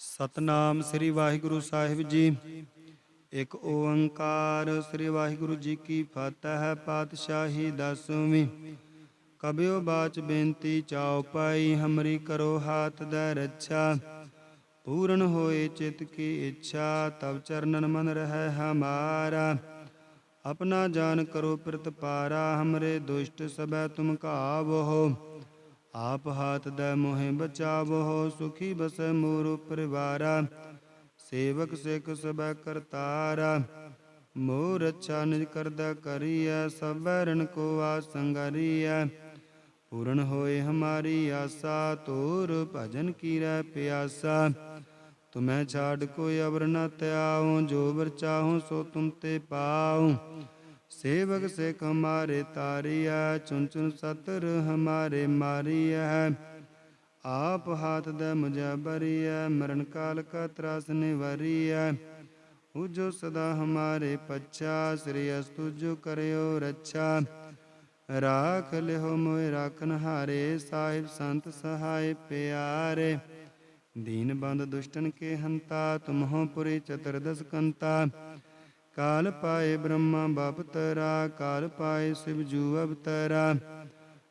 ਸਤਨਾਮ ਸ੍ਰੀ ਵਾਹਿਗੁਰੂ ਸਾਹਿਬ ਜੀ। ਇੱਕ ਓੰਕਾਰ ਸ੍ਰੀ ਵਾਹਿਗੁਰੂ ਜੀ ਕੀ ਫਤਿਹ, ਪਾਤਸ਼ਾਹੀ ਦਸਵੀਂ। ਕਬਿਓ ਬਾਚ ਬੇਨਤੀ ਚਾਉ ਪਾਈ, ਹਮਰੀ ਕਰੋ ਹਾਥ ਦਾ ਰੱਛਾ। ਪੂਰਨ ਹੋਏ ਚਿਤ ਕੀ ਇੱਛਾ ਤਬ ਚਰਨਨ ਮਨ ਰਹਿ ਹਮਾਰਾ। ਆਪਣਾ ਜਾਨ ਕਰੋ ਪ੍ਰਤਪਾਰਾ ਹਮਰੇ ਦੁਸ਼ਟ ਸਬੈ ਤੁਮ ਕਾਵੋ ਆਪ ਹਾਥ ਦੇ ਮੋਹਿ ਬਚਾਵੋ, ਸੁਖੀ ਬਸੈ ਮੋਰ ਪਰਿਵਾਰਾ। ਸੇਵਕ ਸਿਖ ਸਬੈ ਕਰਤਾਰਾ। ਮੋਰ ਅੱਛਾ ਨਿਜ ਕਰਦਾ ਕਰੀਐ, ਸਭੈ ਰਣ ਕੋ ਆਸੰਗਰੀਐ ਪੂਰਨ ਹੋਏ ਹਮਾਰੀ ਆਸਾ ਤੋਰ ਭਜਨ ਕੀਰੈ ਪਿਆਸਾ। ਤੁਮੈ ਛਾੜ ਕੋਈ ਅਵਰ ਨ ਤਿਆਉ ਜੋ ਵਰ ਚਾਹਉ ਸੋ ਤੁਮ ਤੇ ਪਾਉ। ਸੇਵਕ ਸਿਖ ਹਮਾਰੇ ਤਾਰੀਐ ਚੁਨ ਚੁਨ ਸਤਰ ਹਮਾਰੇ ਮਾਰੀਐ। ਆਪ ਹਾਥ ਦਾ ਮੁਝੈ ਬਰੀਐ, ਮਰਨ ਕਾਲ ਕਾ ਤਰਾਸ ਨਿਵਰੀਐ। ਉਜੋ ਸਦਾ ਹਮਾਰੇ ਪੱਛਾ, ਸ੍ਰੀ ਅਸਤੁ ਕਰਿਓ ਰੱਛਾ। ਰਾਖ ਲਿਓ ਮੋਇ ਰਾਖਨ ਹਾਰੇ ਸਾਹਿਬ ਸੰਤ ਸਹਾਇ ਪਿਆਰੇ। ਦੀਨ ਬੰਦ ਦੁਸ਼ਟਨ ਕੇ ਹੰਤਾ, ਤੁਮਹੁ ਪੁਰੀ ਚਤੁਰਦਸ ਕੰਤਾ। ਕਾਲ ਪਾਏ ਬ੍ਰਹਮਾ ਬਾਪ ਤਰਾ ਕਾਲ ਪਾਏ ਸਿਵ ਜੂ ਅਵਤਰਾ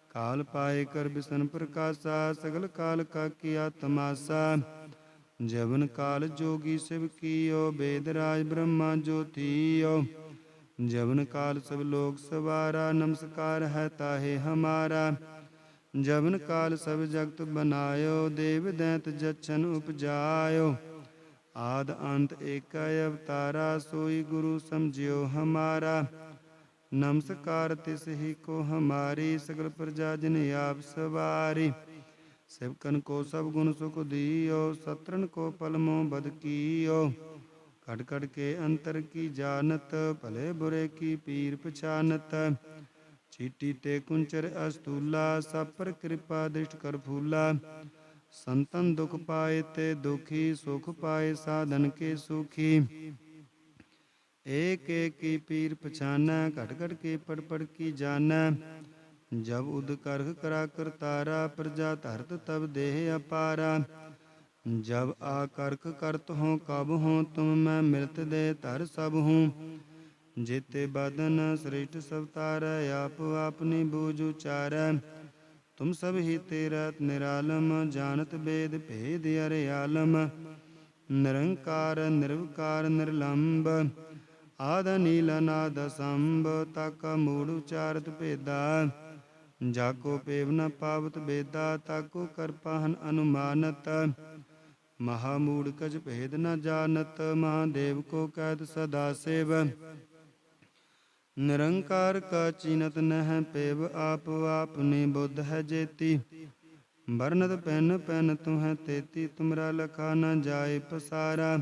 ਕਾਲ ਪਾਏ ਕਰ ਬਿਸਨ ਪ੍ਰਕਾਸ਼ਾ ਸਗਲ ਕਾਲ ਕਾ ਕੀਆ ਤਮਾਸਾ ਜਵਨ ਕਾਲ ਜੋਗੀ ਸਿਵ ਕੀਓ ਬੇਦ ਰਾਜ ਬ੍ਰਹਮਾ ਜੋਤੀਓ ਜਵਨ ਕਾਲ ਸਭ ਲੋਕ ਸਵਾਰਾ ਨਮਸਕਾਰ ਹੈ ਤਾਹੇ ਹਮਾਰਾ ਜਵਨ ਕਾਲ ਸਭ ਜਗਤ ਬਨਾਇਓ ਦੇਵ ਦੈਂਤ ਜਚਨ ਉਪਜਾਇਓ ਆਦ ਅੰਤ ਏਕੈ ਅਵਤਾਰਾ, ਸੋਈ ਗੁਰੂ ਸਮਝਿਓ ਹਮਾਰਾ। ਨਮਸਕਾਰ ਤਿਸ ਹੀ ਕੋ ਹਮਾਰੀ, ਸਗਲ ਪ੍ਰਜਾ ਜਿਨ ਆਪ ਸਵਾਰੀ। ਸਿਵਕਨ ਕੋ ਸਭ ਗੁਣ ਸੁਖ ਦੀਓ ਸਤਰਨ ਕੋ ਪਲਮੋ ਬਦ ਕੀਓ। ਕੜ ਕੜ ਕੇ ਅੰਤਰ ਕੀ ਜਾਣਤ, ਭਲੇ ਬੁਰੇ ਕੀ ਪੀਰ ਪਛਾਨਤ। ਚੀਟੀ ਤੇ ਕੁੰਚਰ ਅਸਤੂਲਾ, ਸਭ ਪਰ ਕਿਰਪਾ ਦ੍ਰਿਸ਼ਟ ਕਰ ਫੂਲਾ। ਸੰਤਨ ਦੁਖ ਪਾਏ ਤੇ ਦੁਖੀ ਸੁਖ ਪਾਏ, ਸਾਧਨ ਕੇ ਸੁਖੀ। ਏਕ ਏਕ ਕੀ ਪੀਰ ਪਛਾਨੈ, ਘਟ ਘਟ ਕੇ ਪੜ ਪੜ ਕੀ ਜਾਣੈ। ਜਬ ਉਦ ਕਰਖ ਕਰਾ ਕਰਤਾਰਾ ਪ੍ਰਜਾ ਧਰਤ ਤਬ ਦੇਹ ਅਪਾਰਾ। ਜਬ ਆ ਕਰਖ ਕਰਤ ਹੋ, ਕਬ ਹੋ, ਤੁਮ ਮੈਂ ਮਿਲਤ ਦੇ ਧਰ ਸਭ ਹੂੰ। ਜੇਤੇ ਬਦਨ ਸ੍ਰਿਸ਼ਟ ਸਭ ਤਾਰੈ ਆਪ ਆਪਨੀ ਬੂਝ ਉਚਾਰੈ। ਤੁਮ ਸਭ ਹੀ ਤੇਰਾ ਨਿਰਾਲਮ, ਜਾਣਤ ਬੇਦ ਭੇਦ ਅਰੇ ਆਲਮ। ਨਿਰੰਕਾਰ, ਨਿਰਵਕਾਰ ਨਿਰਲੰਭ ਆਦ ਨੀਲ ਨਾਦ ਸੰਭ ਤਕ ਮੂੜ ਉਚਾਰਤ ਭੇਦਾ। ਜਾਕੋ ਪੇਵ ਨ ਪਾਵਤ ਬੇਦਾ ਤਾਕੋ ਕਰਪਾਹਨ ਅਨੁਮਾਨਤ। ਮਹਾਮੂੜ ਕਜ ਭੇਦ ਨ ਜਾਣਤ, ਮਹਾਦੇਵ ਕੋ ਕਹਿਤ ਸਦਾ ਸੇਵ। ਨਿਰੰਕਾਰ ਕਾ ਚੀਨਤ ਨਹਿ ਪੇਵ ਆਪ ਆਪਨੇ ਬੁੱਧ ਹੈ ਜੇਤੀ। ਵਰਨਤ ਪੈਨ ਪੈਨ ਤੁਹੈ ਤੇਤੀ, ਤੁਮਰਾ ਲਖਾ ਨ ਜਾਏ ਪਸਾਰਾ।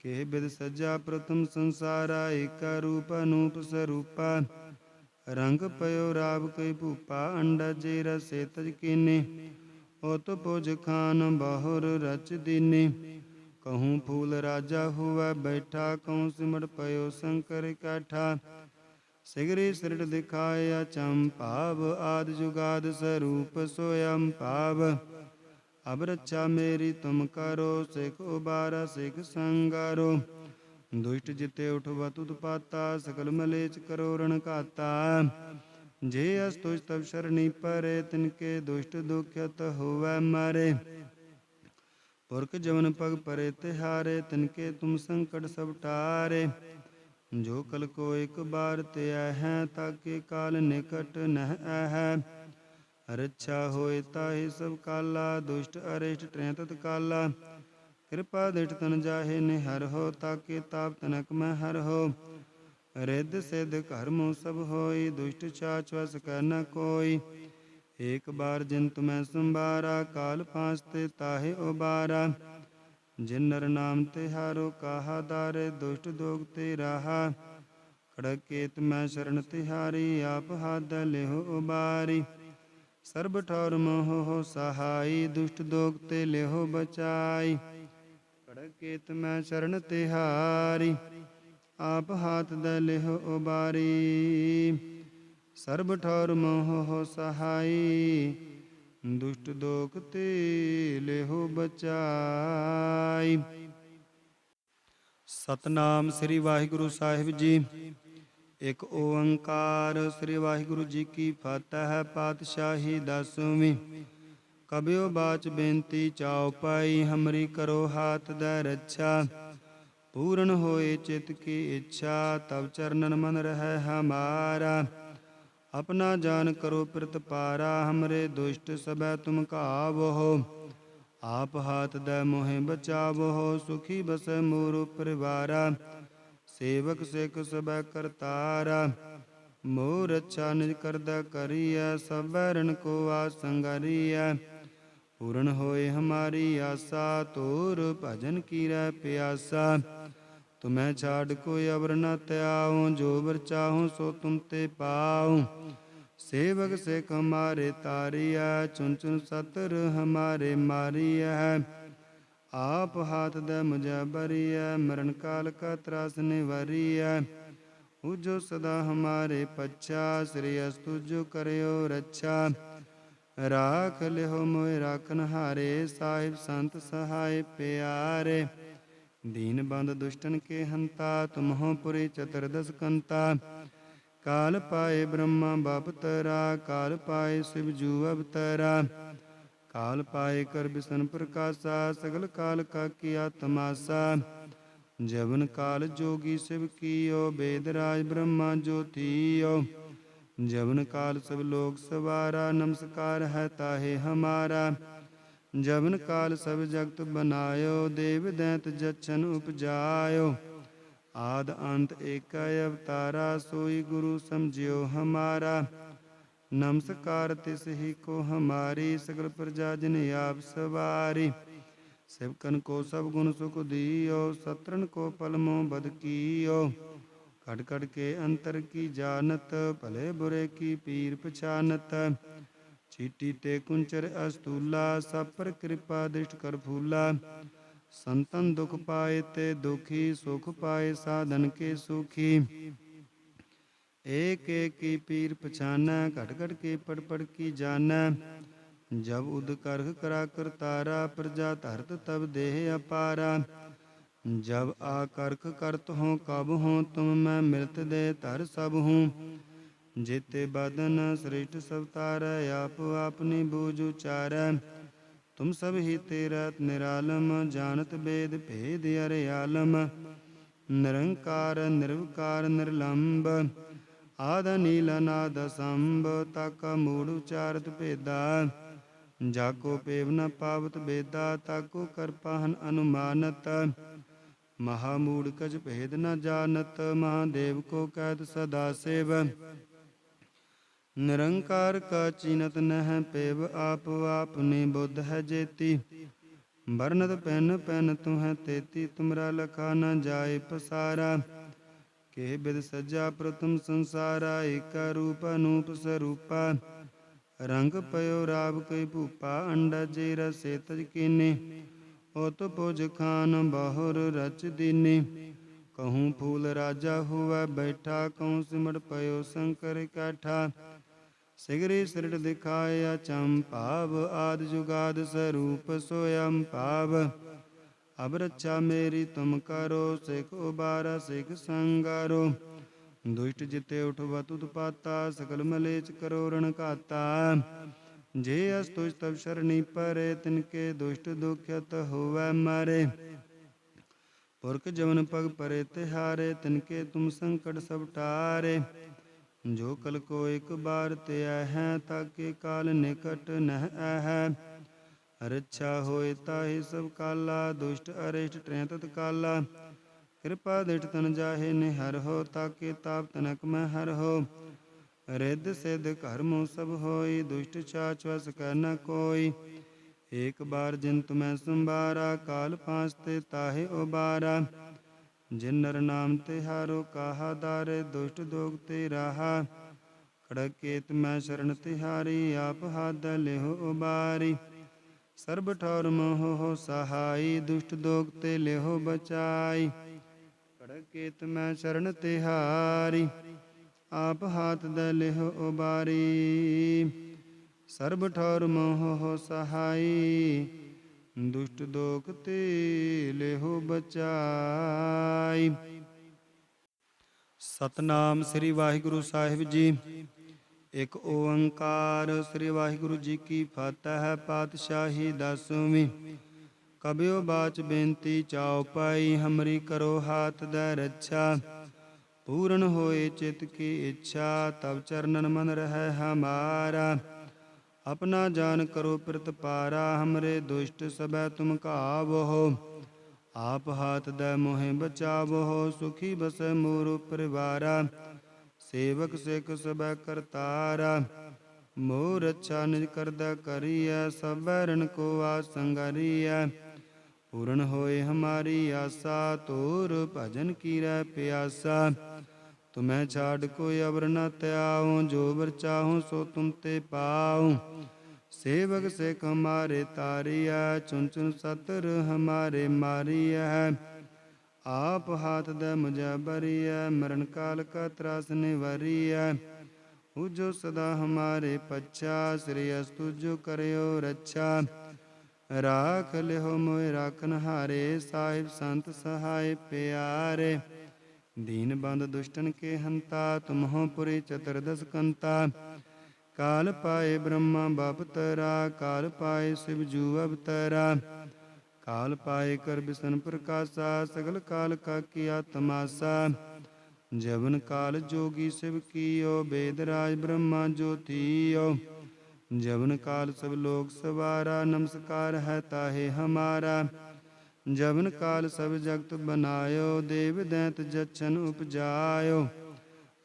ਕੇ ਬਿਦ ਸਜਾ ਪ੍ਰਥਮ ਸੰਸਾਰਾ, ਏਕਾ ਰੂਪ ਅਨੂਪ ਸਰੂਪਾ। ਰੰਗ ਪਇਓ ਰਾਵ ਕਈ ਭੂਪਾ, ਅੰਡਾ ਜੇ ਰਸੇ ਤਜ ਕੀਨੇ। ਉਤ ਪੁਜ ਖਾਨ ਬਾਹੁਰ ਰਚ ਦੀਨੇ। ਕਹੂੰ ਫੂਲ ਰਾਜਾ ਹੁਆ ਬੈਠਾ, ਕਹੂੰ ਸਿਮਟ ਪਇਓ ਸ਼ੰਕਰ ਇਕਾਠਾ ਸਿਗਰੀ ਸਿਰਟ ਦਿਖਾਇਆ ਚੰਪਾਵ ਆਦ ਜੁਗਾਦ ਸਰੂਪ ਸੋਯੰ ਪਾਵ ਅਬ ਰੱਛਾ ਮੇਰੀ ਤੁਮ ਕਰੋ, ਸਿਖ ਉਬਾਰਾ, ਸਿਖ ਸੰਗਾਰੋ। ਦੁਸ਼ਟ ਜਿਤੇ ਉਠਵਾ ਤੁਧ ਪਾਤਾ ਸਕਲ ਮਲੇਚ ਕਰੋ ਰਣ ਘਾਤਾ। ਜੇ ਅਸ ਤੁਜ ਤਬ ਸ਼ਰਣੀ ਪਰੇ ਤਿਨਕੇ ਦੁਸ਼ਟ ਦੁਖਿਤ ਹੋਵੈ ਮਾਰੇ। ਪੁਰਖ ਜਵਨ ਪਗ ਪਰੇ ਤਿਹਾਰੇ ਤਿਨਕੇ ਤੁਮ ਸੰਕਟ ਸਭ ਟਾਰੇ। ਜੋ ਕਲ ਕੋ ਇਕ ਬਾਰ ਤੇ ਹੈ ਤਾਕੇ ਕਾਲ ਨਿਕਟ ਨਹਿ ਹੈ ਰੱਛਾ ਹੋਏ ਤਾਹੀ ਸਭ ਕਾਲਾ, ਦੁਸ਼ਟ, ਅਰਿਸ਼ਟ ਟ੍ਰੈ ਤਤ ਕਾਲਾ ਕਿਰਪਾ ਦਿਟ ਤਨ ਜਾਹੇ, ਨਿਹਰ ਹੋ, ਤਾਕੇ ਤਾਪ ਤਨਕ ਮੈਂ ਹਰ ਹੋ। ਰਿੱਧ ਸਿਧ ਕਰਮ ਸਭ ਹੋਈ, ਦੁਸ਼ਟ ਚਾਚ ਵਸ ਕਰ ਨ ਕੋਈ। ਏਕ ਬਾਰ ਜਿਨ ਤੁਮੈ ਸੰਭਾਰਾ, ਕਾਲ ਪਾਂਚ ਤੇ ਤਾਹੇ ਉਬਾਰਾ। ਜਿਨ ਨਰ ਨਾਮ ਤੇ ਹਾਰੋ ਕਾਹਾ ਦਾਰੇ, ਦੁਸ਼ਟ ਦੋਗ ਤੇ ਰਾਹਾ ਖੜਕੇਤ ਮੈਂ ਸ਼ਰਨ ਤਿਹਾਰੀ, ਆਪ ਹਾਦ ਲਿਹੁ ਉਬਾਰੀ। ਸਰਬ ਠੌਰ ਮੋਹ ਹੋ ਸਹਾਈ, ਦੁਸ਼ਟ ਦੋਗ ਤੇ ਲਿਹੁ ਬਚਾਈ। ਖੜਕੇਤ ਮੈਂ ਸ਼ਰਨ ਤਿਹਾਰੀ, ਆਪ ਹਾਥ ਦ ਲਿਹੁ ਉਬਾਰੀ। ਸਰਬ ਠੌਰ ਮੋਹ ਹੋ ਸਹਾਈ ਦੁਸ਼ਟ ਦੋਖ ਤੇ ਲਿਹੋ ਬਚਾਈ। ਸਤਨਾਮ ਸ੍ਰੀ ਵਾਹਿਗੁਰੂ ਸਾਹਿਬ ਜੀ। ਇਕ ਓੰਕਾਰ ਸ੍ਰੀ ਵਾਹਿਗੁਰੂ ਜੀ ਕੀ ਫਤਿਹ ਪਾਤਸ਼ਾਹੀ ਦਸਵੀਂ। ਕਬਿਓ ਬਾਚ ਬੇਨਤੀ ਚਾਉ ਪਾਈ, ਹਮਰੀ ਕਰੋ ਹਾਥ ਦਾ ਰੱਛਾ। ਪੂਰਨ ਹੋਏ ਚਿਤ ਕੀ ਇੱਛਾ ਤਬ ਚਰਨਨ ਮਨ ਰਹਿ ਹਮਾਰਾ। ਆਪਣਾ ਜਾਨ ਕਰੋ ਪ੍ਰਤਪਾਰਾ ਹਮਰੇ ਦੁਸ਼ਟ ਸਬੈ ਤੁਮ ਕਾਵੋ ਆਪ ਹਾਥ ਦਾ ਮੋਹਿ ਬਚਾਵੋ ਸੁਖੀ ਬਸੈ ਮੋਰ ਪਰਿਵਾਰਾ। ਸੇਵਕ ਸਿੱਖ ਸਬੈ ਕਰਤਾਰਾ, ਮੋਰ ਅੱਛਾ ਨਿਜ ਕਰਦਾ ਕਰੀਐ, ਸਭੈ ਰਣ ਕੋ ਆਸੰਗਰੀਐ ਪੂਰਨ ਹੋਏ ਹਮਾਰੀ ਆਸਾ, ਤੋਰ ਭਜਨ ਕੀ ਪਿਆਸਾ। ਤੁਮੈ ਛਾੜ ਕੋਈ ਅਵਰ ਨ ਤਿਆਉ ਜੋ ਵਰ ਚਾਹੂੰ ਸੋ ਤੁਮ ਤੇ ਪਾਉ। ਸੇਵਕ ਸਿੱਖ ਹਮਾਰੇ ਤਾਰੀਐ ਚੁਨ ਚੁਨ ਸਤਰ ਹਮਾਰੇ ਮਾਰੀਐ। ਆਪ ਹਾਥ ਦੇ ਮੁਝੈ ਬਰੀਐ, ਮਰਨ ਕਾਲ ਕਾ ਤਰਾਸ ਨਿਵਾਰੀਐ। ਉਜੋ ਸਦਾ ਹਮਾਰੇ ਪੱਛਾ, ਸ੍ਰੀ ਅਸਤੁ ਜੋ ਕਰਿਓ ਰੱਛਾ। ਰਾਖ ਲਿਓ ਮੋਇ ਰਾਖਨ ਹਾਰੇ ਸਾਹਿਬ ਸੰਤ ਸਹਾਇ ਪਿਆਰੇ। ਦੀਨ ਬੰਦ ਦੁਸ਼ਟਨ ਕੇ ਹੰਤਾ ਤੁਮਹੁ ਪੁਰੀ ਚਤੁਰਦਸ ਕੰਤਾ ਕਾਲ ਪਾਏ ਬ੍ਰਹਮਾ ਬਾਪਤਰਾ ਕਾਲ ਪਾਏ ਸਿਵ ਜੂ ਅਵਤਰਾ ਕਾਲ ਪਾਏ ਕਰ ਬਿਸਨ ਪ੍ਰਕਾਸ਼ਾ ਸਗਲ ਕਾਲ ਕਾ ਕੀਆ ਤਮਾਸਾ ਜਵਨ ਕਾਲ ਜੋਗੀ ਸਿਵ ਕੀਓ ਬੇਦ ਰਾਜ ਬ੍ਰਹਮਾ ਜੋਤੀਓ ਜਵਨ ਕਾਲ ਸਭ ਲੋਕ ਸਵਾਰਾ ਨਮਸਕਾਰ ਹੈ ਤਾਹੇ ਹਮਾਰਾ ਜਵਨ ਕਾਲ ਸਭ ਜਗਤ ਬਨਾਇਓ, ਦੇਵ ਦੈਂਤ ਜਚਨ ਉਪਜਾਇਓ। ਆਦ ਅੰਤ ਏਕੈ ਅਵਤਾਰਾ, ਸੋਈ ਗੁਰੂ ਸਮਝਿਓ ਹਮਾਰਾ। ਨਮਸਕਾਰ ਤਿਸ ਹੀ ਕੋ ਹਮਾਰੀ, ਸਗਲ ਪ੍ਰਜਾ ਜਿਨ ਆਪ ਸਵਾਰੀ। ਸਿਵਕਨ ਕੋ ਸਭ ਗੁਣ ਸੁਖ ਦੀਓ ਸਤਰਨ ਕੋ ਪਲਮੋ ਬਦ ਕੀਓ। ਕੜ ਕੜ ਕੇ ਅੰਤਰ ਕੀ ਜਾਣਤ, ਭਲੇ ਬੁਰੇ ਕੀ ਪੀਰ ਪਛਾਨਤ। ਚੀਟੀ ਤੇ ਕੁੰਚਰ ਅਸਤੂਲਾ ਸਭ ਪਰ ਕਿਰਪਾ ਦ੍ਰਿਸ਼ਟ ਕਰ ਫੂਲਾ ਸੰਤਨ ਦੁਖ ਪਾਏ ਤੇ ਦੁਖੀ ਸੁਖ ਪਾਏ ਸਾਧਨ ਕੇ ਸੁਖੀ ਏਕ ਏਕ ਕੀ ਪੀਰ ਪਛਾਨੈ ਘਟ ਘਟ ਕੇ ਪੜ ਪੜ ਕੀ ਜਾਣੈ ਜਬ ਉਦ ਕਰਖ ਕਰਾ ਕਰਤਾਰਾ ਪ੍ਰਜਾ ਧਰਤ ਤਬ ਦੇਹ ਅਪਾਰਾ ਜਬ ਆ ਕਰਖ ਕਰਤ ਹੋ ਕਬ ਹੋ ਤੁਮ ਮੈਂ ਮਿਲਤ ਦੇ ਧਰ ਸਭ ਹੂੰ ਜੇਤੇ ਬਦਨ ਸ੍ਰਿਸ਼ਟ ਸਵਤਾਰ ਤਾਰੈ, ਆਪ ਆਪਨੀ ਬੂਝ ਉਚਾਰੈ। ਤੁਮ ਸਭ ਹੀ ਤੇਰਾ ਨਿਰਾਲਮ, ਜਾਣਤ ਬੇਦ ਭੇਦ ਅਰੇ ਆਲਮ। ਨਿਰੰਕਾਰ, ਨਿਰਵਕਾਰ ਨਿਰਲੰਭ ਆਦ ਨੀਲ ਨਾਦ ਸੰਭ ਤਕ ਮੂੜ ਉਚਾਰਤ ਭੇਦਾ। ਜਾਕੋ ਪੇਵ ਨ ਪਾਵਤ ਬੇਦਾ, ਤਾਕੋ ਕਰਪਾਹਨ ਅਨੁਮਾਨਤ। ਮਹਾਮੂੜ ਕਜ ਭੇਦ ਨ ਜਾਣਤ, ਮਹਾਦੇਵ ਕੋ ਕਹਿਤ ਸਦਾ ਸੇਵ। ਨਿਰੰਕਾਰ ਕਾ ਚੀਨਤ ਨਹਿ ਪੇਵ ਆਪ ਆਪਨੇ ਬੁੱਧ ਹੈ ਜੇਤੀ। ਬਰਨਤ ਪੈਨ ਪੈਨ ਤੁਹੈ ਤੇਤੀ, ਤੁਮਰਾ ਲਖਾ ਨ ਜਾਏ ਪਸਾਰਾ। ਕੇ ਬਿਦ ਸਜਾ ਪ੍ਰਥਮ ਸੰਸਾਰਾ, ਏਕਾ ਰੂਪ ਅਨੂਪ ਸਰੂਪਾ। ਰੰਗ ਪਇਓ ਰਾਵ ਕਈ ਭੂਪਾ, ਅੰਡਾ ਜੇ ਰਸੇ ਤਜ ਕੀਨੇ। ਉਤ ਪੁਜ ਖਾਨ ਬਾਹੁਰ ਰਚ ਦੀਨੇ। ਕਹੂੰ ਫੂਲ ਰਾਜਾ ਹੋਵੇ ਬੈਠਾ, ਕਹੂੰ ਸਿਮਟ ਪਇਓ ਸ਼ੰਕਰ ਕਾਠਾ ਸਿਗਰੀ ਸਿਰਟ ਦਿਖਾਇਆ, ਚੰਪਾਵ ਆਦ ਜੁਗਾਦ ਸਰੂਪ ਸੋਯੰ ਪਾਵ। ਅਬ ਰੱਛਾ ਮੇਰੀ ਤੁਮ ਕਰੋ, ਸਿਖ ਉਬਾਰਾ, ਸਿਖ ਸੰਗਾਰੋ। ਦੁਸ਼ਟ ਜਿਤੇ ਉਠਵ ਤੁਤ ਪਾਤਾ, ਸਕਲ ਮਲੇਚ ਕਰੋ ਰਣ ਘਾਤਾ। ਜੇ ਅਸ ਤੁਜ ਤਬ ਸ਼ਰਣੀ ਪਰੇ ਤਿਨਕੇ ਦੁਸ਼ਟ ਦੁਖਿਤ ਹੋਵੈ ਮਾਰੇ। ਪੁਰਖ ਜਵਨ ਪਗ ਪਰੇ ਤਿਹਾਰੇ ਤਿਨਕੇ ਤੁਮ ਸੰਕਟ ਸਭ ਟਾਰੇ। ਜੋ ਕਲ ਕੋ ਇਕ ਬਾਰ ਤੇ ਹੈ ਤਾਕੇ ਕਾਲ ਨਿਕਟ ਨਹਿ ਹੈ ਰੱਛਾ ਹੋਏ ਤਾਹੀ ਸਭ ਕਾਲਾ, ਦੁਸ਼ਟ ਅਰਿਸ਼ਟ ਟ੍ਰੈ ਕਾਲਾ। ਕਿਰਪਾ ਦਿਟ ਤਨ ਜਾਹੇ ਨੇ ਹੋ, ਤਾਕੇ ਤਾਪ ਤਨਕ ਮੈਂ ਹਰ ਹੋ। ਰਿੱਧ ਸਿਧ ਕਰਮੋ ਸਭ ਹੋਈ, ਦੁਸ਼ਟ ਚਾਚ ਵਸ ਕਰ ਨ ਕੋਈ। ਏਕ ਬਾਰ ਜਿਨ ਤੁਮੈ ਸੰਭਾਰਾ, ਕਾਲ ਪਾਂਸ ਤੇ ਤਾਹੇ ਉਬਾਰਾ। ਜਿਨ ਨਰ ਨਾਮ ਤੇ ਹਾਰੋ ਕਾਹਾ ਦਾਰੇ, ਦੁਸ਼ਟ ਦੋਗ ਤੇ ਰਾਹਾ। ਖੜਕੇਤ ਮੈਂ ਸ਼ਰਨ ਤਿਹਾਰੀ, ਆਪ ਹਾਦ ਲਿਹੁ ਉਬਾਰੀ। ਸਰਬ ਠੌਰ ਮੋਹ ਹੋ ਸਹਾਈ, ਦੁਸ਼ਟ ਦੋਗ ਤੇ ਲਿਹੁ ਬਚਾਈ। ਖੜਕੇਤ ਮੈਂ ਸ਼ਰਨ ਤਿਹਾਰੀ, ਆਪ ਹਾਥ ਦ ਲਿਹੁ ਉਬਾਰੀ। ਸਰਬ ਠੌਰ ਮੋਹ ਸਹਾਈ ਦੁਸ਼ਟ ਦੋਖ ਤੇ ਲਿਹੋ ਬਚਾਈ। ਸਤਨਾਮ ਸ੍ਰੀ ਵਾਹਿਗੁਰੂ ਸਾਹਿਬ ਜੀ। ਇੱਕ ਓੰਕਾਰ ਸ੍ਰੀ ਵਾਹਿਗੁਰੂ ਜੀ ਕੀ ਫਤਿਹ, ਪਾਤਸ਼ਾਹੀ ਦਸਵੀਂ। ਕਬਿਓ ਬਾਚ ਬੇਨਤੀ ਚਾਉ ਪਾਈ, ਹਮਰੀ ਕਰੋ ਹਾਥ ਦਾ ਰੱਛਾ। ਪੂਰਨ ਹੋਏ ਚਿਤ ਕੀ ਇੱਛਾ ਤਬ ਚਰਨਨ ਮਨ ਰਹਿ ਹਮਾਰਾ। ਆਪਣਾ ਜਾਨ ਕਰੋ ਪ੍ਰਤਪਾਰਾ ਹਮਰੇ ਦੁਸ਼ਟ ਸਬੈ ਤੁਮ ਕਾਵੋ ਆਪ ਹਾਥ ਦਾ ਮੋਹਿ ਬਚਾਵੋ ਸੁਖੀ ਬਸੈ ਮੋਰ ਪਰਿਵਾਰਾ। ਸੇਵਕ ਸਿੱਖ ਸਬੈ ਕਰਤਾਰਾ, ਮੋਰ ਅੱਛਾ ਨਿਜ ਕਰਦਾ ਕਰੀਐ, ਸਭੈ ਰਣ ਕੋ ਆਸੰਗਰੀਐ ਪੂਰਨ ਹੋਏ ਹਮਾਰੀ ਆਸਾ ਤੋਰ ਭਜਨ ਕੀਰੈ ਪਿਆਸਾ। ਤੁਮੈ ਛਾੜ ਕੋਈ ਅਵਰ ਨ ਤਿਆਉ ਜੋ ਵਰ ਚਾਹੂੰ ਸੋ ਤੁਮ ਤੇ ਪਾਉ ਸੇਵਕ ਸਿੱਖ ਹਮਾਰੇ ਤਾਰੀਐ ਚੁਨ ਚੁਨ ਸਤਰ ਹਮਾਰੇ ਮਾਰੀਐ ਆਪ ਹਾਥ ਦੇ ਮੁਝੈ ਬਰੀਐ ਮਰਨ ਕਾਲ ਕਾ ਤਰਾਸ ਨਿਵਰੀਐ ਉਜੋ ਸਦਾ ਹਮਾਰੇ ਪੱਛਾ ਸ੍ਰੀ ਅਸਤੁ ਜੋ ਕਰਿਓ ਰੱਛਾ ਰਾਖ ਲਿਓ ਮੋਇ ਰਾਖਨ ਹਾਰੇ ਸਾਹਿਬ ਸੰਤ ਸਹਾਇ ਪਿਆਰੇ ਦੀਨ ਬੰਦ ਦੁਸ਼ਟਨ ਕੇ ਹੰਤਾ ਤੁਮਹੁ ਪੁਰੀ ਚਤੁਰਦਸ ਕੰਤਾ ਕਾਲ ਪਾਏ ਬ੍ਰਹਮਾ ਬਾਪਤਰਾ ਕਾਲ ਪਾਏ ਸਿਵ ਜੂ ਅਵਤਰਾ ਕਾਲ ਪਾਏ ਕਰ ਬਿਸਨ ਪ੍ਰਕਾਸ਼ਾ ਸਗਲ ਕਾਲ ਕਾ ਕੀਆ ਤਮਾਸਾ ਜਵਨ ਕਾਲ ਜੋਗੀ ਸਿਵ ਕੀਓ ਬੇਦ ਰਾਜ ਬ੍ਰਹਮਾ ਜੋਤੀਓ ਜਵਨ ਕਾਲ ਸਭ ਲੋਕ ਸਵਾਰਾ ਨਮਸਕਾਰ ਹੈ ਤਾਹੇ ਹਮਾਰਾ ਜਵਨ ਕਾਲ ਸਭ ਜਗਤ ਬਨਾਇਓ, ਦੇਵ ਦੈਂਤ ਜਛਨ ਉਪਜਾਇਓ।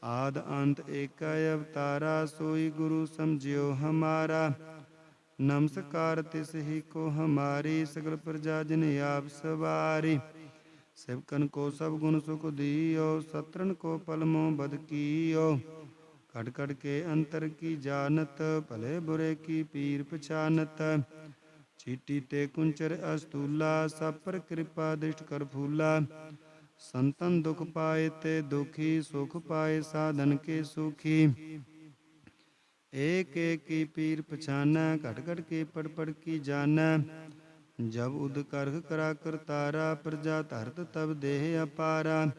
ਆਦ ਅੰਤ ਏਕੈ ਅਵਤਾਰਾ, ਸੋਈ ਗੁਰੂ ਸਮਝਿਓ ਹਮਾਰਾ। ਨਮਸਕਾਰ ਤਿਸ ਹੀ ਕੋ ਹਮਾਰੀ, ਸਗਲ ਪ੍ਰਜਾ ਜਿਨ ਆਪ ਸਵਾਰੀ। ਸਿਵਕਨ ਕੋ ਸਭ ਗੁਣ ਸੁਖ ਦੀਓ ਸਤਰਨ ਕੋ ਪਲਮੋ ਬਦ ਕੀਓ। ਕੜ ਕੜ ਕੇ ਅੰਤਰ ਕੀ ਜਾਣਤ, ਭਲੇ ਬੁਰੇ ਕੀ ਪੀਰ ਪਛਾਨਤ। ਚੀਟੀ ਤੇ ਕੁੰਚਰ ਅਸਤੂਲਾ, ਸਪਰ ਕਿਰਪਾ ਦਿਸ਼ਟ ਕਰ ਫੂਲਾ। ਸੰਤਨ ਦੁਖ ਪਾਏ ਤੇ ਦੁਖੀ, ਸੁਖ ਪਾਏ ਸਾਧਨ ਕੇ ਸੁਖੀ। ਏਕ ਏਕ ਕੀ ਪੀਰ ਪਛਾਨੈ, ਘਟ ਘਟ ਕੇ ਪੜ ਪੜ ਕੀ ਜਾਣੈ। ਜਬ ਉਦ ਕਰਖ ਕਰਾ ਕਰਤਾਰਾ ਪ੍ਰਜਾ ਧਰਤ ਤਬ ਦੇਹ ਅਪਾਰਾ।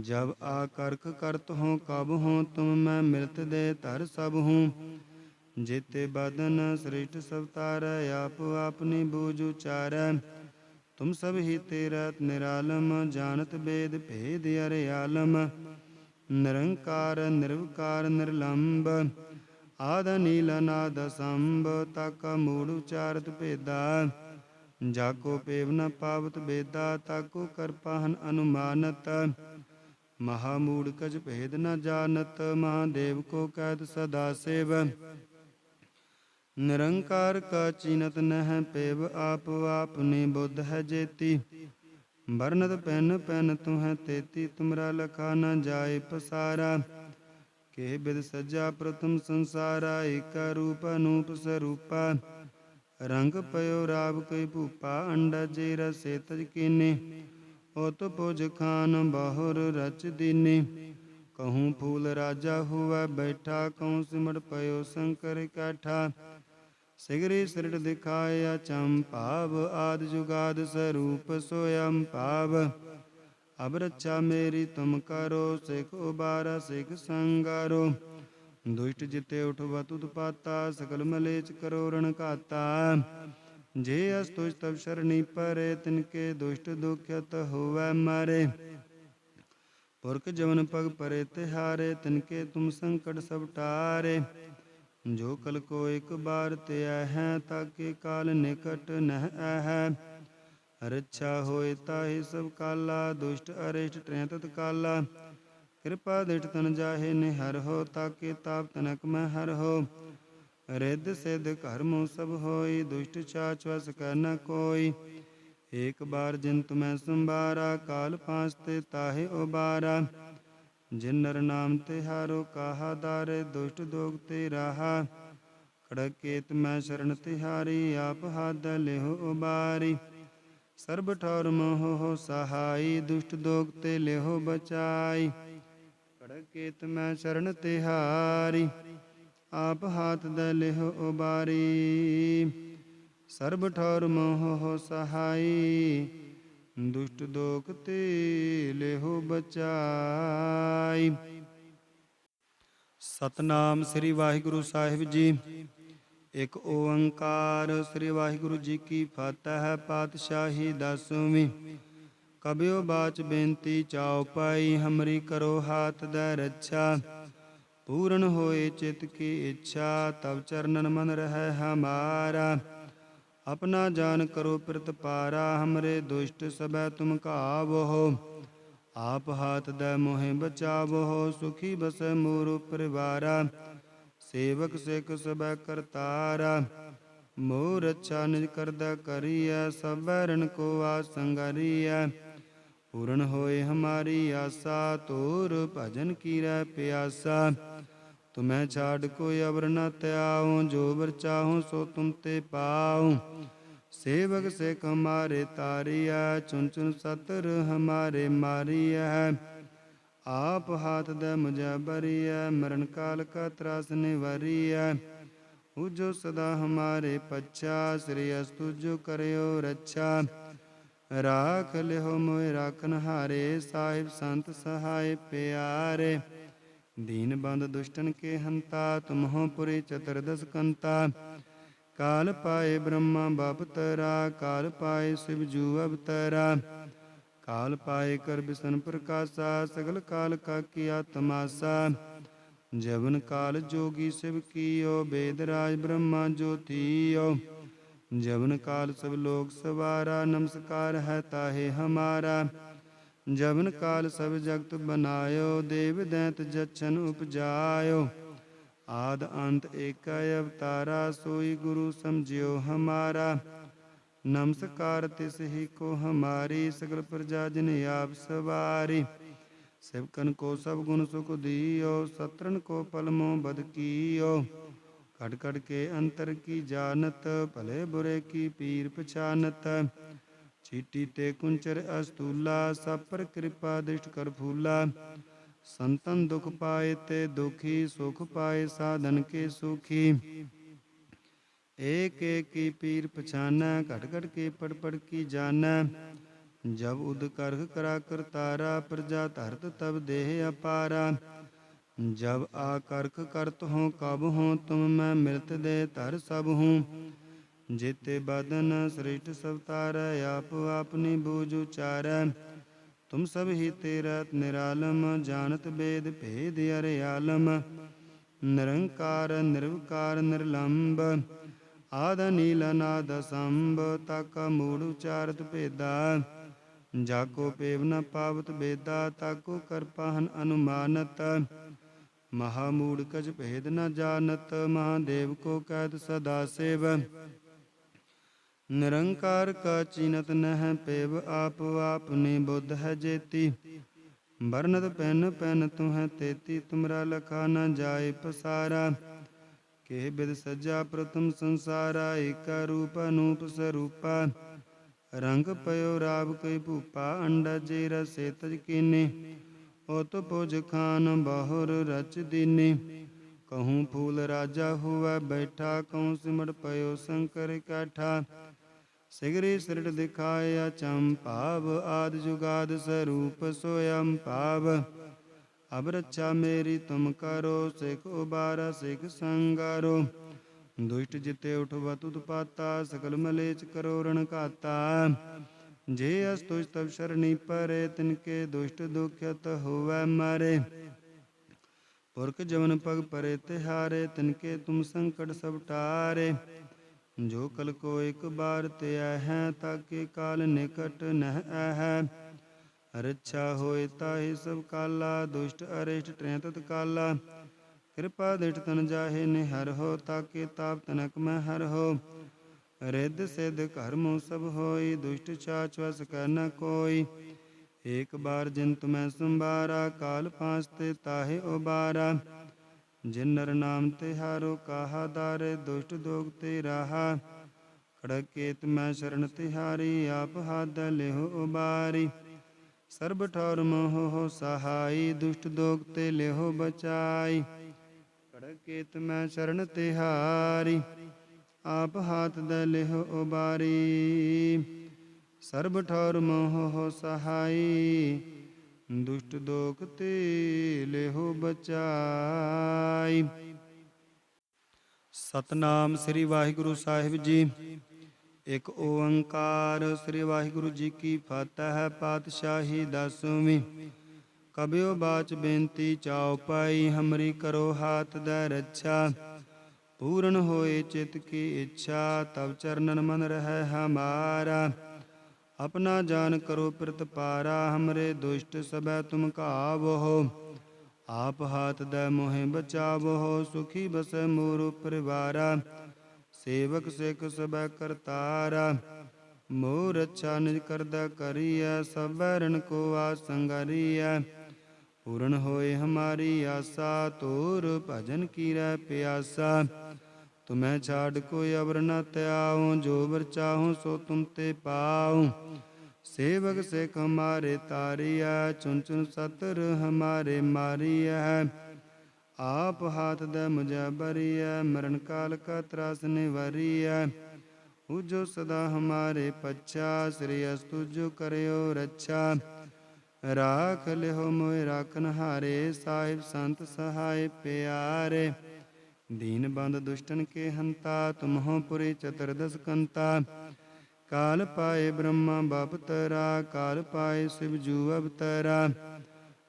ਜਬ ਆ ਕਰਖ ਕਰਤ ਹੋ, ਕਬ ਹੋ ਤੁਮ ਮੈਂ ਮਿਲਤ ਦੇ ਧਰ ਸਭ ਹੂੰ। ਜੇਤੇ ਬਦਨ ਸ੍ਰਿਸ਼ਟ ਸਭ ਤਾਰੈ, ਆਪ ਆਪਨੀ ਬੂਝ ਉਚਾਰੈ। ਤੁਮ ਸਭ ਹੀ ਤੇਰਾ ਨਿਰਾਲਮ, ਜਾਣਤ ਬੇਦ ਭੇਦ ਅਰੇ ਆਲਮ। ਨਿਰੰਕਾਰ, ਨਿਰਵਕਾਰ ਨਿਰਲੰਭ ਆਦ ਨੀਲ ਨਾਦ ਸੰਭ ਤਕ ਮੂੜ ਉਚਾਰਤ ਭੇਦਾ। ਜਾਕੋ ਪੇਵ ਨ ਪਾਵਤ ਬੇਦਾ, ਤਾਕੋ ਕਰਪਾਹਨ ਅਨੁਮਾਨਤ। ਮਹਾ ਮੂੜ ਕਜ ਭੇਦ ਨ ਜਾਣਤ, ਮਹਾਦੇਵ ਕੋ ਕੈਦ ਸਦਾ ਸੇਵ। ਨਿਰੰਕਾਰ ਕਾ ਚੀਨਤ ਨਹਿ ਪੇਵ ਆਪ ਆਪਨੇ ਬੁੱਧ ਹੈ ਜੇਤੀ। ਵਰਨਤ ਪੈਨ ਪੈਨ ਤੁਹੈ ਤੇਤੀ, ਤੁਮਰਾ ਲਖਾ ਨ ਜਾਏ ਪਸਾਰਾ। ਕੇ ਬਿਦ ਸਜਾ ਪ੍ਰਥਮ ਸੰਸਾਰਾ, ਏਕਾ ਰੂਪ ਅਨੂਪ ਸਰੂਪਾ। ਰੰਗ ਪਇਓ ਰਾਵ ਕਈ ਭੂਪਾ, ਅੰਡਾ ਜੇ ਰਸੇ ਤਜ ਕੀਨੇ। ਉਤ ਪੁਜ ਖਾਨ ਬਾਹੁਰ ਰਚ ਦੀਨੇ। ਕਹੂੰ ਫੂਲ ਰਾਜਾ ਹੁਆ ਬੈਠਾ ਕਉ ਸਿਮਟ ਪਇਓ ਸ਼ੰਕਰ ਇਕੱਠਾ ਸਿਗਰੀ ਸਿਰਟ ਦਿਖਾਇਆ ਚੰਪਾਵ ਆਦ ਜੁਗਾਦ ਸਰੂਪ ਸੋਯੰ ਪਾਵ ਅਬ ਰੱਛਾ ਮੇਰੀ ਤੁਮ ਕਰੋ, ਸਿਖ ਉਬਾਰਾ ਸਿਖ ਸੰਗਾਰੋ। ਦੁਸ਼ਟ ਜਿਤੇ ਉਠਵਾ ਤੁਧ ਪਾਤਾ, ਸਕਲ ਮਲੇਚ ਕਰੋ ਰਣ ਕਾਤਾ ਜੇ ਅਸਤੁਜ ਤਬ ਸ਼ਰਣੀ ਪਰੇ ਤਿਨਕੇ ਦੁਸ਼ਟ ਦੁਖਿਤ ਹੋਵੈ ਮਾਰੇ। ਪੁਰਖ ਜਵਨ ਪਗ ਪਰੇ ਤਿਹਾਰੇ ਤਿਨਕੇ ਤੁਮ ਸੰਕਟ ਸਭ ਟਾਰੇ। ਜੋ ਕਲ ਕੋ ਇੱਕ ਬਾਰ ਤੇ ਹੈ ਤਾਕੇ ਕਾਲ ਨਿਕਟ ਨਹਿ ਹੈ ਰੱਛਾ ਹੋਏ ਤਾਹੀ ਸਭ ਕਾਲਾ, ਦੁਸ਼ਟ ਅਰਿਸ਼ਟ ਟ੍ਰੈ ਤਤ ਕਾਲਾ। ਕਿਰਪਾ ਦਿਟ ਤਨ ਜਾਹੇ ਨਿਹਰ ਹੋ, ਤਾਕੇ ਤਾਪ ਤਨਕ ਮੈਂ ਹਰ ਹੋ। ਰਿੱਧ ਸਿੱਧ ਕਰਮ ਸਭ ਹੋਈ, ਦੁਸ਼ਟ ਚਾਚ ਵਸ ਕਰ ਨ ਕੋਈ। ਏਕ ਬਾਰ ਜਿਨ ਤੁਮੈ ਸੰਭਾਰਾ, ਕਾਲ ਪਾਂਚ ਤੇ ਤਾਹੇ ਉਬਾਰਾ। ਜਿਨ ਨਰ ਨਾਮ ਤੇ ਹਾਰੋ ਕਾਹਾ ਦਾਰੇ, ਦੁਸ਼ਟ ਦੋਗ ਤੇ ਰਾਹਾ। ਖੜਕੇਤ ਮੈਂ ਸ਼ਰਨ ਤਿਹਾਰੀ, ਆਪ ਹੱਦ ਲਿਹੁ ਉਬਾਰੀ। ਸਰਬ ਠੌਰ ਮੋਹ ਹੋ ਸਹਾਈ, ਦੁਸ਼ਟ ਦੋਗ ਤੇ ਲਿਹੁ ਬਚਾਈ। ਖੜਕੇਤ ਮੈਂ ਸ਼ਰਨ ਤਿਹਾਰੀ, ਆਪ ਹਾਥ ਦੇ ਲਿਹੁ ਉਬਾਰੀ। ਸਰਬ ਠੌਰ ਮੋਹ ਹੋ ਸਹਾਈ ਦੁਸ਼ਟ ਦੋਖ ਤੇ ਲਿਹੁ ਬਚਾਈ। ਸਤਨਾਮ ਸ੍ਰੀ ਵਾਹਿਗੁਰੂ ਸਾਹਿਬ ਜੀ। ਇਕ ਓੰਕਾਰ ਸ੍ਰੀ ਵਾਹਿਗੁਰੂ ਜੀ ਕੀ ਫਤਿਹ, ਪਾਤਸ਼ਾਹੀ ਦਸਵੀਂ। ਕਬਿਓ ਬਾਚ ਬੇਨਤੀ ਚਾਉ ਪਾਈ, ਹਮਰੀ ਕਰੋ ਹਾਥ ਦਾ ਰੱਛਾ। ਪੂਰਨ ਹੋਏ ਚਿਤ ਕੀ ਇੱਛਾ ਤਬ ਚਰਨਨ ਮਨ ਰਹਿ ਹਮਾਰਾ। ਆਪਣਾ ਜਾਨ ਕਰੋ ਪ੍ਰਤਪਾਰਾ ਹਮਰੇ ਦੁਸ਼ਟ ਸਬੈ ਤੁਮ ਕਾਵੋ ਆਪ ਹਾਥ ਦਾ ਮੋਹਿ ਬਚਾਵੋ ਸੁਖੀ ਬਸੈ ਮੋਰ ਪਰਿਵਾਰਾ। ਸੇਵਕ ਸਿਖ ਸਬੈ ਕਰਤਾਰਾ, ਮੋਰ ਅੱਛਾ ਨਿਜ ਕਰਦਾ ਕਰੀਐ, ਸਭੈ ਰਣ ਕੋ ਆਸੰਗਰੀਐ ਪੂਰਨ ਹੋਏ ਹਮਾਰੀ ਆਸਾ, ਤੋਰ ਭਜਨ ਕੀਰੈ ਪਿਆਸਾ। ਤੁਮੈ ਛਾੜ ਕੋਈ ਅਵਰ ਨ ਤਿਆਉ ਜੋ ਵਰ ਚਾਹਉ ਸੋ ਤੁਮ ਤੇ ਪਾਉ। ਸੇਵਕ ਸਿਖ ਹਮਾਰੇ ਤਾਰੀਐ ਚੁਨ ਚੁਨ ਸਤਰ ਹਮਾਰੇ ਮਾਰੀਐ। ਆਪ ਹਾਥ ਦੇ ਮੁਝੈ ਬਰੀਐ, ਮਰਨ ਕਾਲ ਕਾ ਤਰਾਸ ਨਿਵਰੀਐ। ਉਜੋ ਸਦਾ ਹਮਾਰੇ ਪੱਛਾ, ਸ੍ਰੀ ਅਸਤੁ ਕਰਿਓ ਰੱਛਾ। ਰਾਖ ਲਿਓ ਮੋਇ ਰਾਖਨ ਹਾਰੇ ਸਾਹਿਬ ਸੰਤ ਸਹਾਇ ਪਿਆਰੇ। ਦੀਨ ਬੰਦ ਦੁਸ਼ਟਨ ਕੇ ਹੰਤਾ ਤੁਮਹੁ ਪੁਰੀ ਚਤੁਰਦਸ ਕੰਤਾ ਕਾਲ ਪਾਏ ਬ੍ਰਹਮਾ ਬਾਪ ਤਰਾ ਕਾਲ ਪਾਏ ਸਿਵ ਜੂ ਅਵਤਰਾ ਕਾਲ ਪਾਏ ਕਰ ਬਿਸਨ ਪ੍ਰਕਾਸ਼ਾ ਸਗਲ ਕਾਲ ਕਾ ਕੀਆ ਤਮਾਸਾ ਜਵਨ ਕਾਲ ਜੋਗੀ ਸਿਵ ਕੀਓ ਬੇਦ ਰਾਜ ਬ੍ਰਹਮਾ ਜੋਤੀਓ ਜਵਨ ਕਾਲ ਸਭ ਲੋਕ ਸਵਾਰਾ ਨਮਸਕਾਰ ਹੈ ਤਾਹੇ ਹਮਾਰਾ ਜਵਨ ਕਾਲ ਸਭ ਜਗਤ ਬਨਾਇਓ, ਦੇਵ ਦੈਤ ਜਛਨ ਉਪਜਾਇਓ। ਆਦ ਅੰਤ ਏਕੈ ਅਵਤਾਰਾ, ਸੋਈ ਗੁਰੂ ਸਮਝਿਓ ਹਮਾਰਾ। ਨਮਸਕਾਰ ਤਿਸ ਹੀ ਕੋ ਹਮਾਰੀ, ਸਗਲ ਪ੍ਰਜਾ ਜਿਨ ਆਪ ਸਵਾਰੀ। ਸਿਵਕਨ ਕੋ ਸਭ ਗੁਣ ਸੁਖ ਦੀਓ ਸਤਰਨ ਕੋ ਪਲਮੋ ਬਦ ਕੀਓ। ਕੜ ਕੜ ਕੇ ਅੰਤਰ ਕੀ ਜਾਣਤ, ਭਲੇ ਬੁਰੇ ਕੀ ਪੀਰ ਪਛਾਨਤ। ਚੀਟੀ ਤੇ ਕੁੰਚਰ ਅਸਤੂਲਾ, ਸਭ ਪਰ ਕਿਰਪਾ ਦ੍ਰਿਸ਼ਟ ਕਰ ਫੂਲਾ। ਸੰਤਨ ਦੁਖ ਪਾਏ ਤੇ ਦੁਖੀ, ਸੁਖ ਪਾਏ ਸਾਧਨ ਕੇ ਸੁਖੀ। ਏਕ ਏਕ ਕੀ ਪੀਰ ਪਛਾਨੈ, ਘਟ ਘਟ ਕੇ ਪੜ ਪੜ ਕੀ ਜਾਣੈ। ਜਬ ਉਦ ਕਰਖ ਕਰਾ ਕਰਤਾਰਾ ਪ੍ਰਜਾ ਧਰਤ ਤਬ ਦੇਹ ਅਪਾਰਾ। ਜਬ ਆ ਕਰਖ ਕਰਤ ਹੋ, ਕਬ ਹੋ ਤੁਮ ਮੈਂ ਮਿਲਤ ਦੇ ਧਰ ਸਭ ਹੂੰ। ਜੇਤੇ ਬਦਨ ਸ੍ਰਿਸ਼ਟ ਸਭ ਤਾਰੈ, ਆਪ ਆਪਨੀ ਬੂਝ ਉਚਾਰੈ। ਤੁਮ ਸਭ ਹੀ ਤੇਰਾ ਨਿਰਾਲਮ, ਜਾਣਤ ਬੇਦ ਭੇਦ ਅਰੇ ਆਲਮ। ਨਿਰੰਕਾਰ, ਨਿਰਵਕਾਰ ਨਿਰਲੰਭ ਆਦ ਨੀਲ ਨਾਦ ਸੰਭ ਤਕ ਮੂੜ ਉਚਾਰਤ ਭੇਦਾ। ਜਾਕੋ ਪੇਵ ਨ ਪਾਵਤ ਬੇਦਾ, ਤਾਕੋ ਕਰਪਾਹਨ ਅਨੁਮਾਨਤ। ਮਹਾ ਮੂੜ ਕਜ ਭੇਦ ਨ ਜਾਣਤ, ਮਹਾਦੇਵ ਕੋ ਕੈਦ ਸਦਾ ਸੇਵ। ਨਿਰੰਕਾਰ ਕਾ ਚੀਨਤ ਨਹਿ ਪੇਵ ਆਪ ਆਪਨੇ ਬੁੱਧ ਹੈ ਜੇਤੀ। ਬਰਨਤ ਪੈਨ ਪੈਨ ਤੁਹੈ ਤੇਤੀ, ਤੁਮਰਾ ਲਖਾ ਨ ਜਾਏ ਪਸਾਰਾ। ਕੇ ਬਿਦ ਸਜਾ ਪ੍ਰਥਮ ਸੰਸਾਰਾ, ਏਕਾ ਰੂਪ ਅਨੂਪ ਸਰੂਪਾ। ਰੰਗ ਪਇਓ ਰਾਵ ਕਈ ਭੂਪਾ, ਅੰਡਾ ਜੇ ਰਸੇ ਤਜ ਕੀਨੇ। ਉਤ ਪੁਜ ਖਾਨ ਬਾਹੁਰ ਰਚ ਦੀਨੇ। ਕਹੂੰ ਫੂਲ ਰਾਜਾ ਹੁਆ ਬੈਠਾ, ਕਹੂੰ ਸਿਮਟ ਪਇਓ ਸ਼ੰਕਰ ਕਾਠਾ। ਸਿਗਰੀ ਸਿਰਟ ਦਿਖਾਇਆ ਚੰਪਾਵ ਆਦ ਜੁਗਾਦ ਸਰੂਪ ਸੋਯੰ ਪਾਵ ਅਬ ਰੱਛਾ ਮੇਰੀ ਤੁਮ ਕਰੋ, ਸਿਖ ਉਬਾਰਾ, ਸਿਖ ਸੰਗਾਰੋ। ਦੁਸ਼ਟ ਜਿਤੇ ਉਠਵਤ ਉਤਪਾਤਾ ਸਕਲ ਮਲੇਚ ਕਰੋ ਰਣ ਘਾਤਾ। ਜੇ ਅਸ ਤੁਜ ਤਬ ਸ਼ਰਣੀ ਪਰੇ ਤਿਨਕੇ ਦੁਸ਼ਟ ਦੁਖਿਤ ਹੋਵੈ ਮਾਰੇ। ਪੁਰਖ ਜਵਨ ਪਗ ਪਰੇ, ਤਿਹਾਰੇ ਤਿਨਕੇ ਤੁਮ ਸੰਕਟ ਸਭ ਟਾਰੇ ਜੋ ਕਲ ਕੋ ਇੱਕ ਬਾਰ ਤੇ ਹੈ ਤਾਕੇ ਕਾਲ ਨਿਕਟ ਨਹਿ ਹੈ ਰੱਛਾ ਹੋਏ ਤਾਹੀ ਸਭ ਕਾਲਾ, ਦੁਸ਼ਟ ਅਰਿਸ਼ਟ ਟ੍ਰੈ ਤਤ ਕਾਲਾ। ਕਿਰਪਾ ਦਿਟ ਤਨ ਜਾਹੇ ਨਿਹਰ ਹੋ, ਤਾਕੇ ਤਾਪ ਤਨਕ ਮੈਂ ਹਰ ਹੋ। ਰਿੱਧ ਸਿਧ ਕਰਮ ਸਭ ਹੋਈ, ਦੁਸ਼ਟ ਚਾਚ ਵਸ ਕਰ ਨ ਕੋਈ। ਏਕ ਬਾਰ ਜਿਨ ਤੁਮੈ ਸੰਭਾਰਾ, ਕਾਲ ਪਾਂਚ ਤੇ ਤਾਹੇ ਉਬਾਰਾ। ਜਿਨ ਨਰ ਨਾਮ ਤੇ ਹਾਰੋ ਕਾਹਾ ਦਾਰੇ, ਦੁਸ਼ਟ ਦੋਗ ਤੇ ਰਾਹਾ ਖੜਕੇਤ ਮੈਂ ਸ਼ਰਨ ਤਿਹਾਰੀ, ਆਪ ਹਾਦ ਲਿਹੁ ਉਬਾਰੀ। ਸਰਬ ਠੌਰ ਮੋਹ ਹੋ ਸਹਾਈ, ਦੁਸ਼ਟ ਦੋਗ ਤੇ ਲਿਹੁ ਬਚਾਈ। ਕੇਤ ਮੈਂ ਸ਼ਰਨ ਤਿਹਾਰੀ, ਆਪ ਹਾਥ ਦੇ ਲਿਹੁ ਉਬਾਰੀ। ਸਰਬ ਠੌਰ ਮੋਹ ਹੋ ਸਹਾਈ ਦੁਸ਼ਟ ਦੋਖ ਤੇ ਲਿਹੁ ਬਚਾਈ। ਸਤਨਾਮ ਸ੍ਰੀ ਵਾਹਿਗੁਰੂ ਸਾਹਿਬ ਜੀ। ਇਕ ਓੰਕਾਰ ਸ੍ਰੀ ਵਾਹਿਗੁਰੂ ਜੀ ਕੀ ਫਤਿਹ, ਪਾਤਸ਼ਾਹੀ ਦਸਵੀਂ। ਕਬਿਓ ਬਾਚ ਬੇਨਤੀ ਚਾਉ ਪਾਈ, ਹਮਰੀ ਕਰੋ ਹਾਥ ਦਾ ਰੱਛਾ। ਪੂਰਨ ਹੋਏ ਚਿਤ ਕੀ ਇੱਛਾ ਤਬ ਚਰਨਨ ਮਨ ਰਹਿ ਹਮਾਰਾ। ਆਪਣਾ ਜਾਨ ਕਰੋ ਪ੍ਰਤਪਾਰਾ ਹਮਰੇ ਦੁਸ਼ਟ ਸਬੈ ਤੁਮ ਕਾਵੋ ਆਪ ਹਾਥ ਦੇ ਮੋਹਿ ਬਚਾਵੋ ਸੁਖੀ ਬਸੈ ਮੋਰ ਪਰਿਵਾਰਾ। ਸੇਵਕ ਸਿਖ ਸਬੈ ਕਰਤਾਰਾ ਮੋਰ ਅੱਛਾ ਨਿਜ ਕਰਦਾ ਕਰੀਐ, ਸਭੈ ਰਣ ਕੋ ਆਸੰਗਰੀਐ ਪੂਰਨ ਹੋਏ ਹਮਾਰੀ ਆਸਾ ਤੋਰ ਭਜਨ ਕੀਰੈ ਪਿਆਸਾ। ਤੁਮੈ ਛਾੜ ਕੋਈ ਅਵਰ ਨ ਤਿਆਉ ਜੋ ਵਰ ਚਾਹਉ ਸੋ ਤੁਮ ਤੇ ਪਾਉ ਸੇਵਕ ਸਿਖ ਹਮਾਰੇ ਤਾਰੀਐ ਚੁਨ ਚੁਨ ਸਤਰ ਹਮਾਰੇ ਮਾਰੀਐ ਆਪ ਹਾਥ ਦੇ ਮੁਝੈ ਬਰੀਐ ਮਰਨ ਕਾਲ ਕਾ ਤਰਾਸ ਨਿਵਰੀਐ ਉਜੋ ਸਦਾ ਹਮਾਰੇ ਪੱਛਾ ਸ੍ਰੀ ਅਸਤੁ ਜੋ ਕਰਿਓ ਰੱਛਾ ਰਾਖ ਲਿਓ ਮੋਇ ਰਾਖਨ ਹਾਰੇ ਸਾਹਿਬ ਸੰਤ ਸਹਾਇ ਪਿਆਰੇ ਦੀਨ ਬੰਦ ਦੁਸ਼ਟਨ ਕੇ ਹੰਤਾ ਤੁਮਹੁ ਪੁਰੇ ਚਤੁਰਦਸ ਕੰਤਾ ਕਾਲ ਪਾਏ ਬ੍ਰਹਮਾ ਬਾਪ ਤਰਾ ਕਾਲ ਪਾਏ ਸਿਵ ਜੂ ਅਵਤਰਾ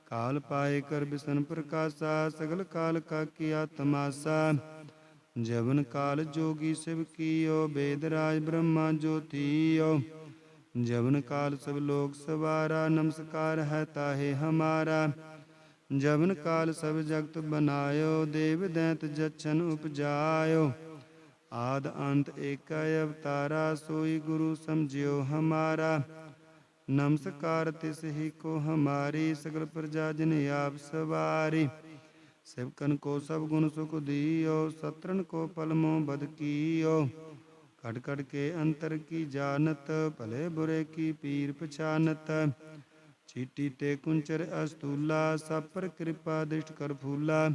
ਕਾਲ ਪਾਏ ਕਰ ਬਿਸਨ ਪ੍ਰਕਾਸ਼ਾ ਸਗਲ ਕਾਲ ਕਾ ਕੀਆ ਤਮਾਸਾ ਜਵਨ ਕਾਲ ਜੋਗੀ ਸਿਵ ਕੀਓ ਬੇਦ ਰਾਜ ਬ੍ਰਹਮਾ ਜੋਤੀਓ ਜਵਨ ਕਾਲ ਸਭ ਲੋਕ ਸਵਾਰਾ ਨਮਸਕਾਰ ਹੈ ਤਾਹੇ ਹਮਾਰਾ ਜਵਨ ਕਾਲ ਸਭ ਜਗਤ ਬਨਾਇਓ, ਦੇਵ ਦੈਂਤ ਜਛਨ ਉਪਜਾਇਓ। ਆਦ ਅੰਤ ਏਕੈ ਅਵਤਾਰਾ, ਸੋਈ ਗੁਰੂ ਸਮਝਿਓ ਹਮਾਰਾ। ਨਮਸਕਾਰ ਤਿਸ ਹੀ ਕੋ ਹਮਾਰੀ, ਸਗਲ ਪ੍ਰਜਾ ਜਿਨ ਆਪ ਸਵਾਰੀ। ਸਿਵਕਨ ਕੋ ਸਭ ਗੁਣ ਸੁਖ ਦੀਓ ਸਤਰਨ ਕੋ ਪਲਮੋ ਬਦ ਕੀਓ। ਕੜ ਕੜ ਕੇ ਅੰਤਰ ਕੀ ਜਾਣਤ, ਭਲੇ ਬੁਰੇ ਕੀ ਪੀਰ ਪਛਾਨਤ। ਚੀਟੀ ਤੇ ਕੁੰਚਰ ਅਸਤੂਲਾ, ਸਭ ਪਰ ਕਿਰਪਾ ਦਿਸ਼ਟ ਕਰ ਫੂਲਾ।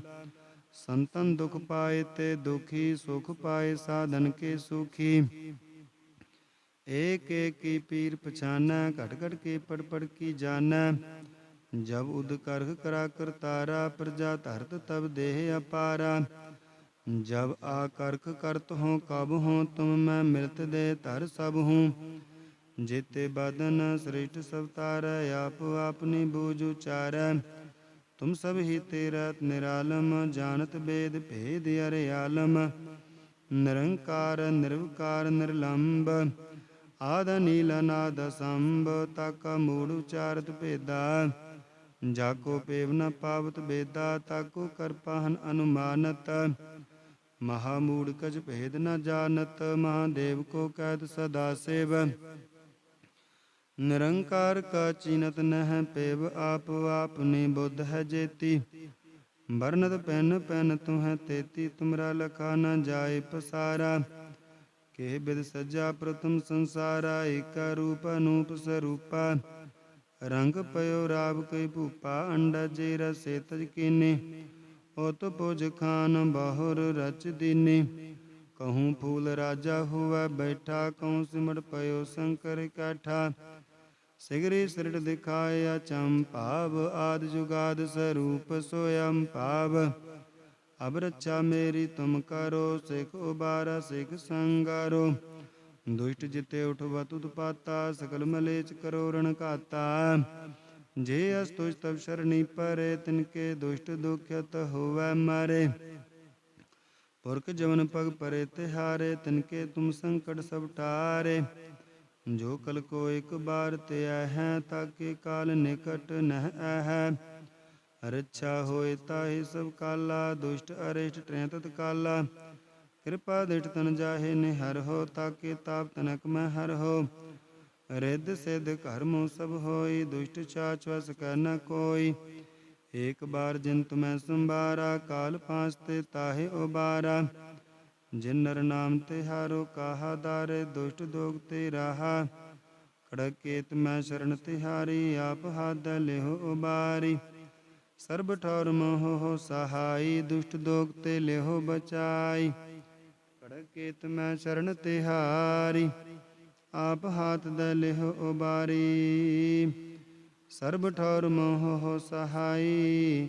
ਸੰਤਨ ਦੁਖ ਪਾਏ ਤੇ ਦੁਖੀ, ਸੁਖ ਪਾਏ ਸਾਧਨ ਕੇ ਸੁਖੀ। ਏਕ ਏਕ ਕੀ ਪੀਰ ਪਛਾਨੈ, ਘਟ ਘਟ ਕੇ ਪੜ ਪੜ ਕੀ ਜਾਣੈ। ਜਬ ਉਦ ਕਰਖ ਕਰਾ ਕਰਤਾਰਾ ਪ੍ਰਜਾ ਧਰਤ ਤਬ ਦੇਹ ਅਪਾਰਾ। ਜਬ ਆ ਕਰਖ ਕਰਤ ਹੋ, ਕਬ ਹੋ ਤੁਮ ਮੈਂ ਮਿਲਤ ਦੇ ਧਰ ਸਭ ਹੂੰ। ਜੇਤੇ ਬਦਨ ਸ੍ਰਿਸ਼ਟ ਸਭ ਤਾਰੈ, ਆਪ ਆਪਨੀ ਬੂਝ ਉਚਾਰੈ। ਤੁਮ ਸਭ ਹੀ ਤੇਰਾ ਨਿਰਾਲਮ, ਜਾਣਤ ਬੇਦ ਭੇਦ ਅਰੇ ਆਲਮ। ਨਿਰੰਕਾਰ, ਨਿਰਵਕਾਰ ਨਿਰਲੰਭ ਆਦ ਨੀਲ ਨਾਦ ਸੰਭ ਤਕ ਮੂੜ ਉਚਾਰਤ ਭੇਦਾ। ਜਾਕੋ ਪੇਵ ਨ ਪਾਵਤ ਬੇਦਾ, ਤਾਕੋ ਕਰਪਾਹਨ ਅਨੁਮਾਨਤ। ਮਹਾਮੂੜ ਕਜ ਭੇਦ ਨ ਜਾਣਤ, ਮਹਾਦੇਵ ਕੋ ਕਹਿਤ ਸਦਾ ਸੇਵ। ਨਿਰੰਕਾਰ ਕਾ ਚੀਨਤ ਨਹਿ ਪੇਵ ਆਪ ਆਪਨੇ ਬੁੱਧ ਹੈ ਜੇਤੀ। ਵਰਨਤ ਪੈਨ ਪੈਨ ਤੁਹੈ ਤੇਤੀ, ਤੁਮਰਾ ਲਖਾ ਨ ਜਾਏ ਪਸਾਰਾ। ਕੇ ਬਿਦ ਸਜਾ ਪ੍ਰਥਮ ਸੰਸਾਰਾ, ਏਕਾ ਰੂਪ ਅਨੂਪ ਸਰੂਪਾ। ਰੰਗ ਪਇਓ ਰਾਵ ਕਈ ਭੂਪਾ, ਅੰਡਾ ਜੇ ਰਸੇ ਤਜ ਕੀਨੇ। ਉਤ ਪੁਜ ਖਾਨ ਬਾਹੁਰ ਰਚ ਦੀਨੇ। ਕਹੂੰ ਫੂਲ ਰਾਜਾ ਹੋਵੇ ਬੈਠਾ, ਕਹੂੰ ਸਿਮਟ ਪਇਓ ਸ਼ੰਕਰ ਕਾਠਾ। ਸਿਗਰੀ ਸਿਰਟ ਦਿਖਾਇਆ ਚੰਪਾਵ, ਆਦ ਜੁਗਾਦ ਸਰੂਪ ਸੋਯੰ ਪਾਵ ਅਬ ਰੱਛਾ ਮੇਰੀ ਤੁਮ ਕਰੋ, ਸਿਖ ਉਬਾਰਾ, ਸਿਖ ਸੰਗਾਰੋ। ਦੁਸ਼ਟ ਜਿਤੇ ਉਠਵਾ ਤੁਧ ਪਾਤਾ ਸਕਲ ਮਲੇਚ ਕਰੋ ਰਣ ਘਾਤਾ। ਜੇ ਅਸ ਤੁਜ ਤਬ ਸ਼ਰਣੀ ਪਰੇ, ਤਿਨਕੇ ਦੁਸ਼ਟ ਦੁਖਿਤ ਹੋਵੇ ਮਾਰੇ। ਪੁਰਖ ਜਵਨ ਪਗ ਪਰੇ, ਤਿਹਾਰੇ, ਤਿਨਕੇ ਤੁਮ ਸੰਕਟ ਸਭ ਟਾਰੇ ਜੋ ਕਲ ਕੋ ਇਕ ਬਾਰ ਤੇ ਹੈ ਤਾਕੇ ਕਾਲ ਨਿਕਟ ਨਹਿ ਹੈ ਰੱਛਾ ਹੋਏ ਤਾਹੀ ਸਭ ਕਾਲਾ, ਦੁਸ਼ਟ, ਅਰਿਸ਼ਟ ਟ੍ਰੈ ਤਤ ਕਾਲਾ ਕਿਰਪਾ ਦਿਟ ਤਨ ਜਾਹੇ ਨੇ ਹੋ, ਤਾਕੇ ਤਾਪ ਤਨਕ ਮੈਂ ਹਰ ਹੋ। ਰਿੱਧ ਸਿਧ ਕਰਮ ਸਭ ਹੋਈ, ਦੁਸ਼ਟ ਚਾਚ ਵਸ ਕਰ ਨ ਕੋਈ। ਏਕ ਬਾਰ ਜਿਨ ਤੁਮੈ ਸੰਭਾਰਾ, ਕਾਲ ਪਾਸ ਤੇ ਤਾਹੇ ਉਬਾਰਾ। ਜਿਨ ਨਰ ਨਾਮ ਤੇ ਹਾਰੋ ਕਾਹਾ ਦਾਰੇ, ਦੁਸ਼ਟ ਦੋਗ ਤੇ ਰਾਹਾ। ਖੜਕੇਤ ਮੈਂ ਸ਼ਰਨ ਤਿਹਾਰੀ, ਆਪ ਹਾਦ ਲਿਹੁ ਉਬਾਰੀ। ਸਰਬ ਠੌਰ ਮੋਹ ਸਹਾਈ, ਦੁਸ਼ਟ ਦੋਗ ਤੇ ਲਿਹੋ ਬਚਾਈ। ਕੜਕੇਤ ਮੈਂ ਸ਼ਰਨ ਤਿਹਾਰੀ, ਆਪ ਹਾਥ ਦ ਲਿਹੋ ਉਬਾਰੀ। ਸਰਬ ਠੌਰ ਮੋਹ ਸਹਾਈ